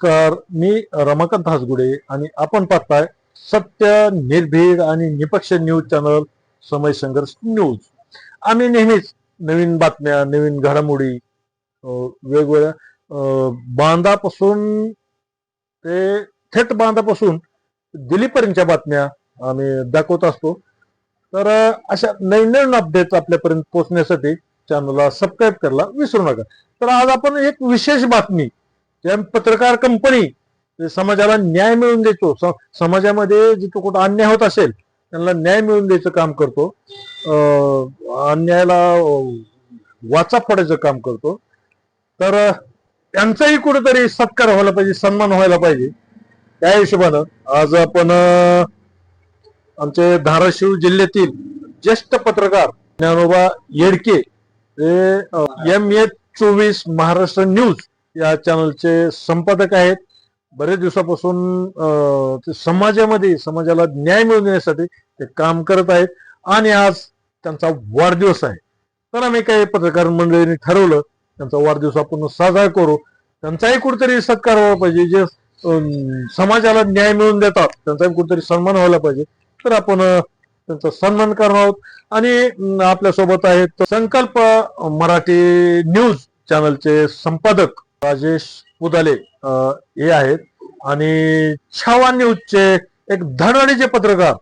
नमस्कार मी रमाकांत हासगुडे आणि आपण पाहताय सत्य निर्भीड आणि निपक्ष न्यूज चॅनल समय संघर्ष न्यूज. आम्ही नेहमीच नवीन बातम्या नवीन घडामोडी वेगवेगळ्या बांधापासून ते थेट बांधापासून दिल्लीपर्यंतच्या बातम्या आम्ही दाखवत असतो. तर अशा नवीन नवीन अपडेट आपल्यापर्यंत पोहोचण्यासाठी चॅनलला सबस्क्राईब करायला विसरू नका. तर आज आपण एक विशेष बातमी त्या पत्रकार कंपनी म्हणजे समाजाला न्याय मिळवून देतो. समाजामध्ये जिथं कुठं अन्याय होत असेल त्यांना न्याय मिळवून द्यायचं काम करतो. अन्यायाला वाचा फोडायचं काम करतो. तर त्यांचाही कुठेतरी सत्कार व्हायला पाहिजे सन्मान व्हायला पाहिजे. त्या हिशोबानं आज आपण आमचे धाराशिव जिल्ह्यातील ज्येष्ठ पत्रकार ज्ञानोबा येडके हे एम एच चोवीस महाराष्ट्र न्यूज या चॅनलचे संपादक आहेत. बरेच दिवसापासून ते समाजामध्ये समाजाला न्याय मिळवून देण्यासाठी ते काम करत आहेत आणि आज त्यांचा वाढदिवस आहे. तर आम्ही काही पत्रकार मंडळींनी ठरवलं त्यांचा वाढदिवस आपण साजरा करू. त्यांचाही कुठेतरी सत्कार व्हायला पाहिजे. जे समाजाला न्याय मिळवून देतात त्यांचाही कुठेतरी सन्मान व्हायला पाहिजे. तर आपण त्यांचा सन्मान करणार आहोत. आणि आपल्यासोबत आहेत संकल्प मराठी न्यूज चॅनलचे संपादक राजेश पुदाले हे आहेत. आणि छावा न्यूजचे एक धडधडीचे पत्रकार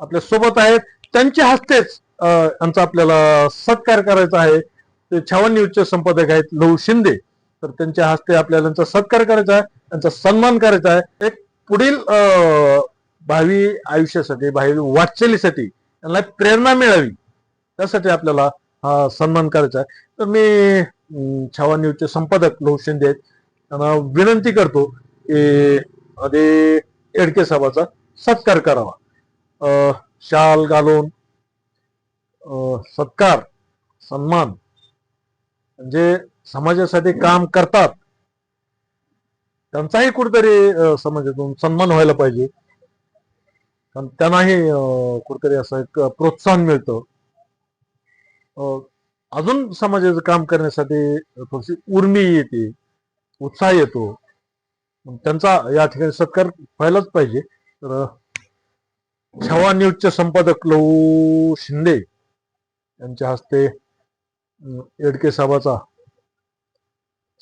आपल्यासोबत आहेत. त्यांच्या हस्तेच यांचा आपल्याला सत्कार करायचा आहे. ते छावा न्यूजचे संपादक आहेत लहू शिंदे. तर त्यांच्या हस्ते आपल्याला त्यांचा सत्कार करायचा आहे. त्यांचा सन्मान करायचा आहे. एक पुढील भावी आयुष्यासाठी भावी वाटचालीसाठी त्यांना प्रेरणा मिळावी. त्यासाठी आपल्याला हा सन्मान करायचा आहे. तर मी छावा न्यूजचे संपादक लहू शिंदे आहेत. त्यांना विनंती करतो की आधी एडके साहेबाचा सत्कार करावा. अं, शाल घालून अं, सत्कार सन्मान म्हणजे समाजासाठी काम करतात. त्यांचाही कुठेतरी समाजातून सन्मान व्हायला पाहिजे. कारण त्यांनाही अं, कुठेतरी असं एक प्रोत्साहन मिळतं. अं, अजून समाजाचं काम करण्यासाठी थोडीशी उर्मी येते उत्साह येतो. मग त्यांचा या ठिकाणी सत्कार व्हायलाच पाहिजे. तर छवा न्यूजचे संपादक लहू शिंदे यांच्या हस्ते एडके साहेबाचा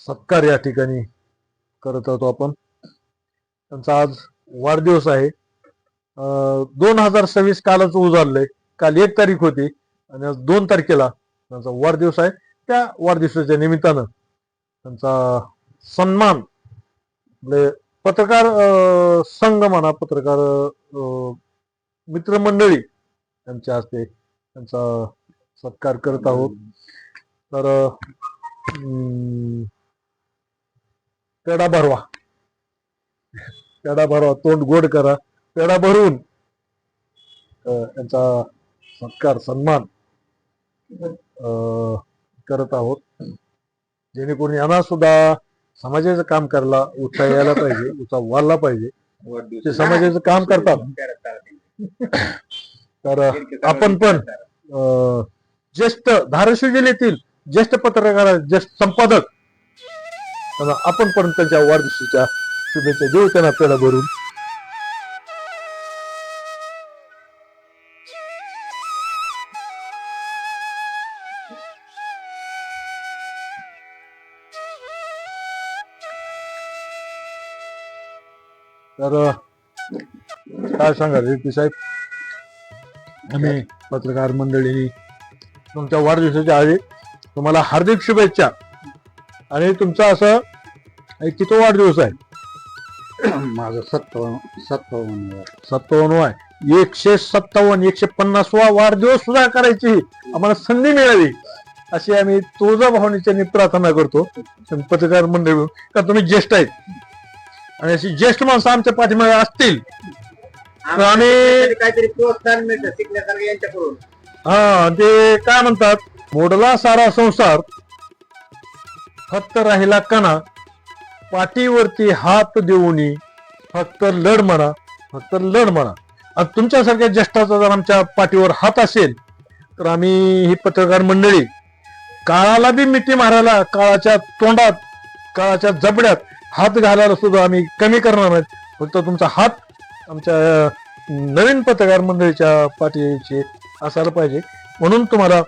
सत्कार या ठिकाणी करत आहोत आपण. त्यांचा आज वाढदिवस आहे. दोन हजार सव्वीस कालच उजाडलंय. काल एक तारीख होती आणि आज दोन तारखेला त्यांचा वाढदिवस आहे. त्या वाढदिवसाच्या निमित्तानं त्यांचा सन्मान म्हणजे पत्रकार संघ म्हणा पत्रकार मित्रमंडळी त्यांच्या हस्ते त्यांचा सत्कार करत आहोत. तर अं, भरवा. पेडा भरवा तोंड गोड करा. पेडा भरून यांचा सत्कार सन्मान. करत आहोत. जेणेकरून यांना सुद्धा समाजाचं काम करायला उत्साह यायला पाहिजे उत्साह वाढला पाहिजे. ते समाजाचं काम करतात. तर आपण पण अं, ज्येष्ठ धाराशिव जिल्ह्यातील ज्येष्ठ पत्रकार ज्येष्ठ संपादक. आपण पण त्यांच्या वाढदिवसाच्या शुभेच्छा देऊ त्यांना पेढा भरून. तर काय सांगा रेड्डी साहेब? आम्ही पत्रकार मंडळींनी तुमच्या वाढदिवसाच्या आधी तुम्हाला हार्दिक शुभेच्छा. आणि तुमचा असं एक किती वाढदिवस आहे? माझं सत्तावन्न सत्तावन्न सत्तावन्न आहे. एकशे सत्तावन्न एकशे पन्नासवा वाढदिवस सुद्धा करायची. आम्हाला संधी मिळावी. अशी आम्ही तुळजा भावनेच्या प्रार्थना करतो. पत्रकार मंडळी. का तुम्ही ज्येष्ठ आहेत. आणि अशी ज्येष्ठ माणसं आमच्या पाठीमागे असतील. तर आम्ही काहीतरी प्रोत्साहन मिळतं शिकण्यासारखं यांच्याकडून. हा ते काय म्हणतात? मोडला सारा संसार फक्त राहिला कणा. पाठीवरती हात देऊनी फक्त लढ म्हणा फक्त लढ म्हणा. आणि तुमच्यासारख्या ज्येष्ठाचा जर आमच्या पाठीवर हात असेल तर आम्ही ही पत्रकार मंडळी काळाला बी मिठी मारायला काळाच्या तोंडात काळाच्या जबड्यात हात घालायला सुद्धा आम्ही कमी करणार नाहीत फक्त तुमचा हात आमच्या नवीन पत्रकार मंडळीच्या पाठीशी असायला पाहिजे. म्हणून तुम्हाला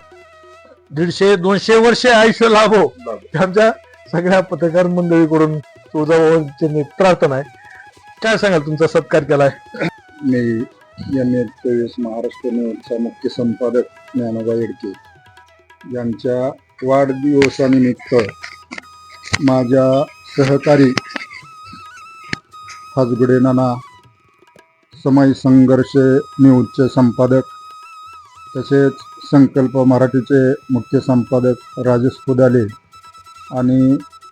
दीडशे दोनशे वर्षे आयुष्य लाभो. आमच्या सगळ्या पत्रकार मंडळीकडून तुळजाभवानीची प्रार्थना आहे. काय सांगाल तुमचा सत्कार केलाय मी एम. ए. चोवीस महाराष्ट्र न्यूजचा मुख्य संपादक ज्ञानोबा येडके यांच्या वाढदिवसानिमित्त माझ्या सहकारी हाजगुडे नाना समय संघर्ष न्यूजचे संपादक तसेच संकल्प मराठीचे मुख्य संपादक राजेश कुदाले आणि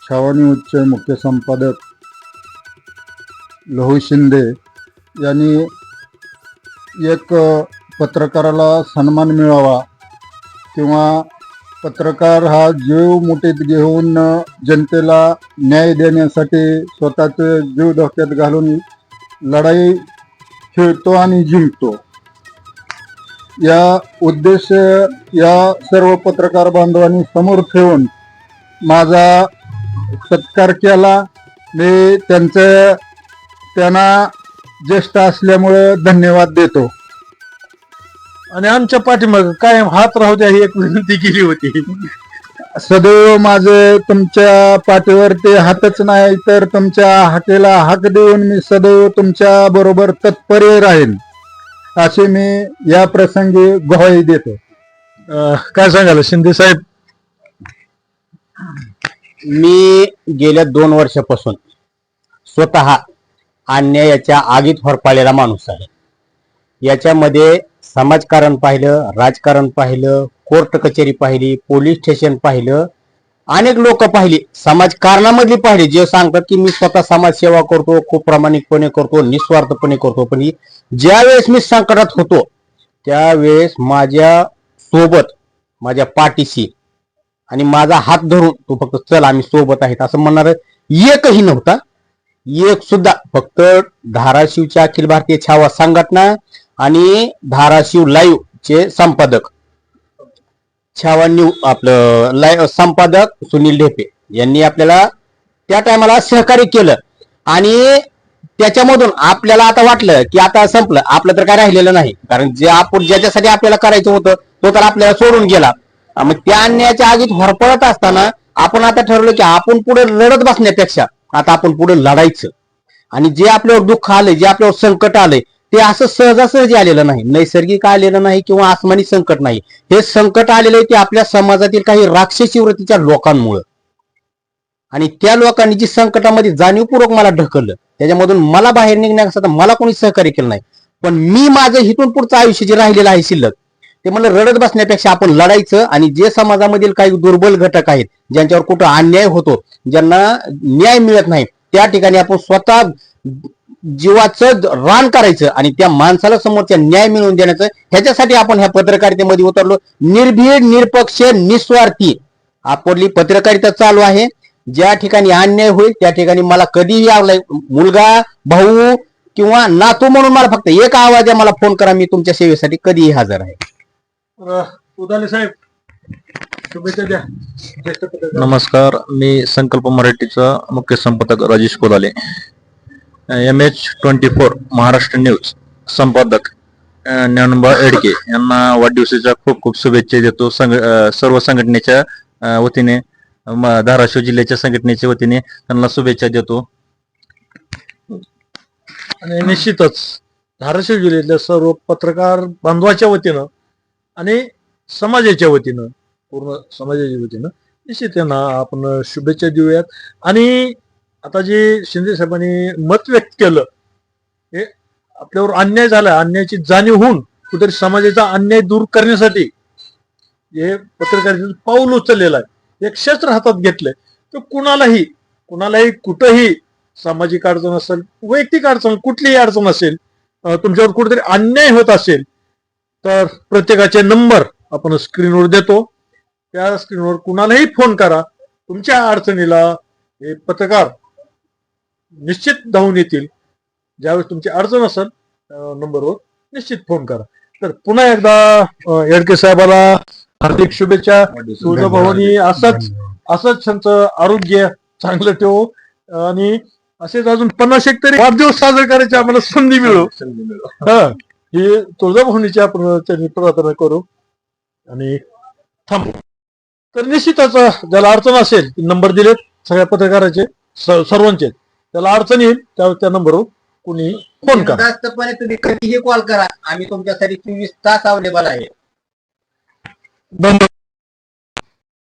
छावा न्यूजचे मुख्य संपादक लहू शिंदे यांनी एक पत्रकाराला सन्मान मिळावा किंवा पत्रकार हा जीव मुठीत घेऊन जनतेला न्याय देण्यासाठी स्वतःचे जीव धोक्यात घालून लढाई खेळतो आणि जिंकतो. या उद्देश या सर्व पत्रकार बांधवांनी समोर ठेवून माझा सत्कार केला. मी त्यांचं त्यांना ज्येष्ठ असल्यामुळं धन्यवाद देतो. आणि आमच्या पाठीमाग कायम हात राहू द्या ही एक विनंती केली होती. सदैव माझे तुमच्या पाठीवर ते हातच नाही तर तुमच्या हाकेला हाक देऊन मी सदैव तुमच्या बरोबर तत्पर राहीन असे मी या प्रसंगी ग्वाही देतो. काय सांगाल शिंदे साहेब? मी गेल्या दोन वर्षापासून स्वतः अन्यायाच्या आगीत होरपाळलेला माणूस आहे. याच्यामध्ये समाजकारण पाहिलं राजकारण पाहिलं कोर्ट कचेरी पाहिली पोलीस स्टेशन पाहिलं अनेक लोक पाहिली. समाजकारणामधली पाहिली. जे सांगतात की मी स्वतः समाजसेवा करतो खूप प्रामाणिकपणे करतो निस्वार्थपणे करतो. पण ज्या वेळेस मी संकटात होतो त्यावेळेस माझ्या सोबत माझ्या पाठीशी आणि माझा हात धरून तो फक्त चल आम्ही सोबत आहेत. असं म्हणणार एकही नव्हता. एक सुद्धा. फक्त धाराशिवच्या अखिल भारतीय छावा संघटना आणि धाराशिव लाईव्ह चे संपादक. छावा न्यू आपलं लाईव्ह संपादक सुनील ढेपे यांनी आपल्याला त्या टायमाला सहकार्य केलं. आणि त्याच्यामधून आपल्याला आता वाटलं की आता संपलं. आपलं तर काय राहिलेलं नाही. कारण जे आपण ज्याच्यासाठी आपल्याला करायचं होतं तो तर आपल्याला सोडून गेला. मग त्या अन्यायाच्या आगीत होरपळत असताना आपण आता ठरवलं की आपण पुढे लढत बसण्यापेक्षा आता आपण पुढे लढायचं. आणि जे आपल्यावर दुःख आलंय जे आपल्यावर संकट आलंय ते असं सहजासहजी आलेलं नाही. नैसर्गिक आलेलं नाही किंवा आसमानी संकट नाही. हे संकट आलेलं आहे ते आपल्या समाजातील काही राक्षसी वृत्तीच्या लोकांमुळं. आणि त्या लोकांनी जी संकटामध्ये जाणीवपूर्वक मला ढकललं त्याच्यामधून मला बाहेर निघण्यासाठी मला कोणी सहकार्य केलं नाही. पण मी माझं हिथून पुढचं आयुष्य जे राहिलेलं आहे शिल्लक ते मला रडत बसण्यापेक्षा आपण लढायचं आणि जे समाजामधील काही दुर्बल घटक आहेत ज्यांच्यावर कुठं अन्याय होतो ज्यांना न्याय मिळत नाही त्या ठिकाणी आपण स्वतः जीवाचं रान करायचं आणि त्या माणसाला समोरच्या न्याय मिळवून देण्याचं ह्याच्यासाठी आपण ह्या पत्रकारितेमध्ये उतरलो. निर्भीड निरपक्ष निस्वार्थी आपली पत्रकारिता चालू आहे. ज्या ठिकाणी अन्याय होईल त्या ठिकाणी मला कधीही आवलाय मुलगा भाऊ किंवा नातू म्हणून मला फक्त एक आवाज आहे मला फोन करा मी तुमच्या सेवेसाठी कधीही हजर आहे. उदाले साहेब. नमस्कार मी संकल्प मराठीचा मुख्य संपादक Rajesh Kodale M H twenty four Maharashtra news संपादक ज्ञानबा एडके यांना वाढदिवसाच्या खूप खूप शुभेच्छा देतो. संघ सर्व संघटनेच्या वतीने धाराशिव जिल्ह्याच्या संघटनेच्या वतीने त्यांना शुभेच्छा देतो. आणि निश्चितच धाराशिव जिल्ह्यातल्या सर्व पत्रकार बांधवाच्या वतीनं आणि समाजाच्या वतीनं पूर्ण समाजाच्या वतीनं निश्चित त्यांना आपण शुभेच्छा देऊयात. आणि आता जे शिंदे साहेबांनी मत व्यक्त केलं. हे आपल्यावर अन्याय झाला अन्यायाची जाणीव होऊन कुठेतरी समाजाचा अन्याय दूर करण्यासाठी हे पत्रकारितेचं पाऊल उचललेलं आहे. एक शस्त्र हातात घेतलंय. तर कुणालाही कुणालाही कुठंही सामाजिक अडचण असेल वैयक्तिक अडचण कुठलीही अडचण असेल तुमच्यावर कुठेतरी अन्याय होत असेल तर प्रत्येकाचे नंबर आपण स्क्रीनवर देतो. त्या स्क्रीनवर कुणालाही फोन करा. तुमच्या अडचणीला हे पत्रकार निश्चित धावून येतील. ज्यावेळेस तुमची अडचण असेल नंबरवर निश्चित फोन करा. तर पुन्हा एकदा येडके साहेबाला हार्दिक शुभेच्छा. तुळजाभवानी असंच असंच त्यांचं आरोग्य चांगलं ठेवो. आणि असेच अजून पन्नास एक तरी वाढदिवस साजरे करायची आम्हाला संधी मिळू. हा ही आपण त्यांनी प्रार्थना करू. आणि थांबू. तर निश्चितच ज्याला अडचण असेल नंबर दिलेत सगळ्या पत्रकाराचे सर्वांचे त्याला अडचण येईल त्या त्या नंबरवर कुणी फोन करा. तुम्ही कधीही कॉल करा. आम्ही तुमच्यासाठी चोवीस तास अवेलेबल आहे. नंबर